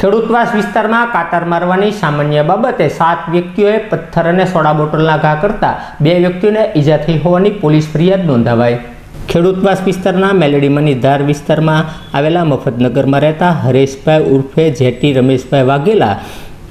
ખેડૂતવાસ વિસ્તારમાં કાતર મારવાની સામાન્ય બાબતે સાત વ્યક્તિઓએ પથ્થર અને સોડા બોટલના ઘા કરતા બે વ્યક્તિઓને ઈજા થઈ હોવાની પોલીસ ફરિયાદ નોંધાવાઈ. ખેડૂતવાસ વિસ્તારના મેલડીમની ધાર વિસ્તારમાં આવેલા મફતનગરમાં રહેતા હરેશભાઈ ઉર્ફે જેટી રમેશભાઈ વાઘેલા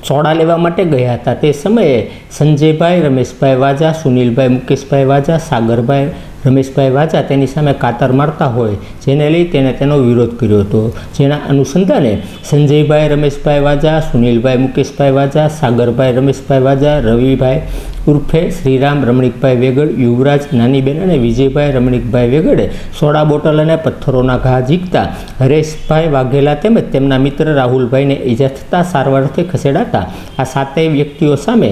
સોડા લેવા માટે ગયા હતા. તે સમયે સંજયભાઈ, રમેશભાઈ વાજા, સુનિલભાઈ, મુકેશભાઈ વાજા, સાગરભાઈ રમેશભાઈ વાચા તેની સામે કાતર મારતા હોય, જેને લઈ તેણે તેનો વિરોધ કર્યો હતો. જેના અનુસંધાને સંજયભાઈ રમેશભાઈ વાજા, સુનિલભાઈ મુકેશભાઈ વાજા, સાગરભાઈ રમેશભાઈ વાજા, રવિભાઈ ઉર્ફે શ્રીરામ રમણીકભાઈ વેગડ, યુવરાજ નાનીબેન અને વિજયભાઈ રમણીકભાઈ વેગડે સોડા બોટલ અને પથ્થરોના ઘા ઝીકતા હરેશભાઈ વાઘેલા તેમજ તેમના મિત્ર રાહુલભાઈને ઈજા થતાં સારવારથી ખસેડાતા આ સાતેય વ્યક્તિઓ સામે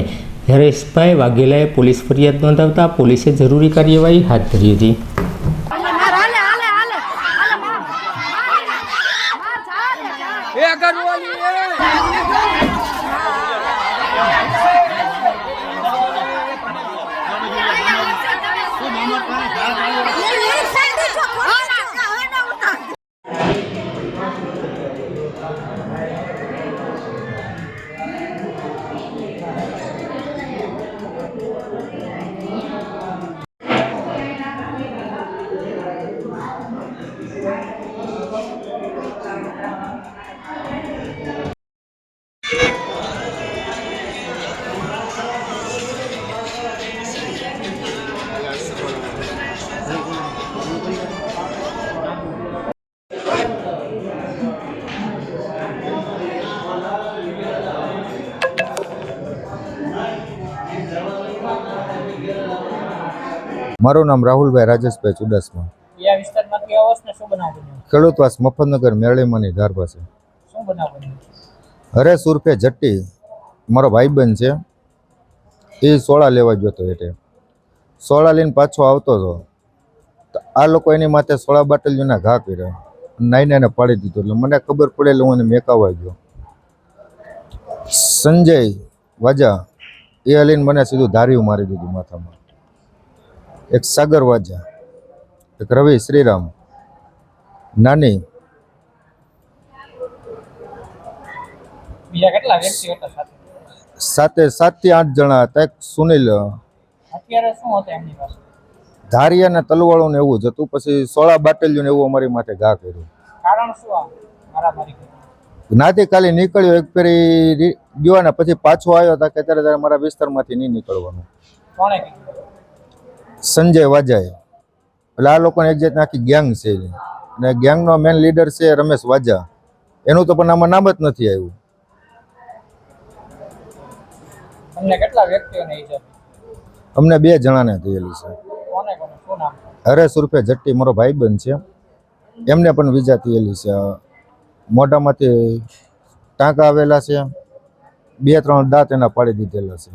હરેશભાઈ વાઘેલાએ પોલીસ ફરિયાદ નોંધાવતા પોલીસે જરૂરી કાર્યવાહી હાથ ધરી હતી હાલે હાલે one. હાલે મારું નામ રાહુલભાઈ રાજેશભાઈ ચુડાસમા. ખેડૂતવાસ મફતનગર મેળીમાંની ધાર પાસે. હરેશ ઉર્ફે જટ્ટી મારો ભાઈબંધ છે. એ સોળા લેવા ગયો હતો એટલે સોળા લઈને પાછો આવતો હતો. તો આ લોકો એની માથે સોળા બાટલીઓના ઘા કર્યા. નાઈને એને પાડી દીધો. એટલે મને ખબર પડે એટલે હું એને મેકાવા ગયો. સંજય વાજા એ હલીને મને સીધું ધાર્યું મારી દીધું માથામાં. એક સાગર વાજા એક રવિ શ્રીરામ નાની. બીજા કેટલા વ્યક્તિ હતા સાથે? સાતે સાતથી આઠ જણા હતા. એક સુનિલ અત્યારે શું હતું એમની પાસે? ધારી અને તલવાળું ને એવું જ હતું. પછી સોળા બાટલીઓ ને એવું અમારી માટે ઘા કર્યું. કારણ શું આ મારામારી નીકળ્યો. એક ફેરી ને પછી પાછો આવ્યો હતા કે ત્યારે મારા વિસ્તારમાંથી નહીં નીકળવાનું. કોણે સંજય વાજાએ. એટલે આ લોકોને એક જાતની આખી ગેંગ છે અને ગેંગનો મેન લીડર છે રમેશ વાજા. એનું તો પણ આમાં નામ જ નથી આવ્યું. તમને કેટલા વ્યક્તિઓને અમને બે જણાને થયેલી છે. હરેશ રૂપે જટ્ટી મારો ભાઈબંધ છે. એમને પણ વિજા થયેલી છે. મોઢામાંથી ટાંકા આવેલા છે. બે ત્રણ દાંત એના પાડી દીધેલા છે.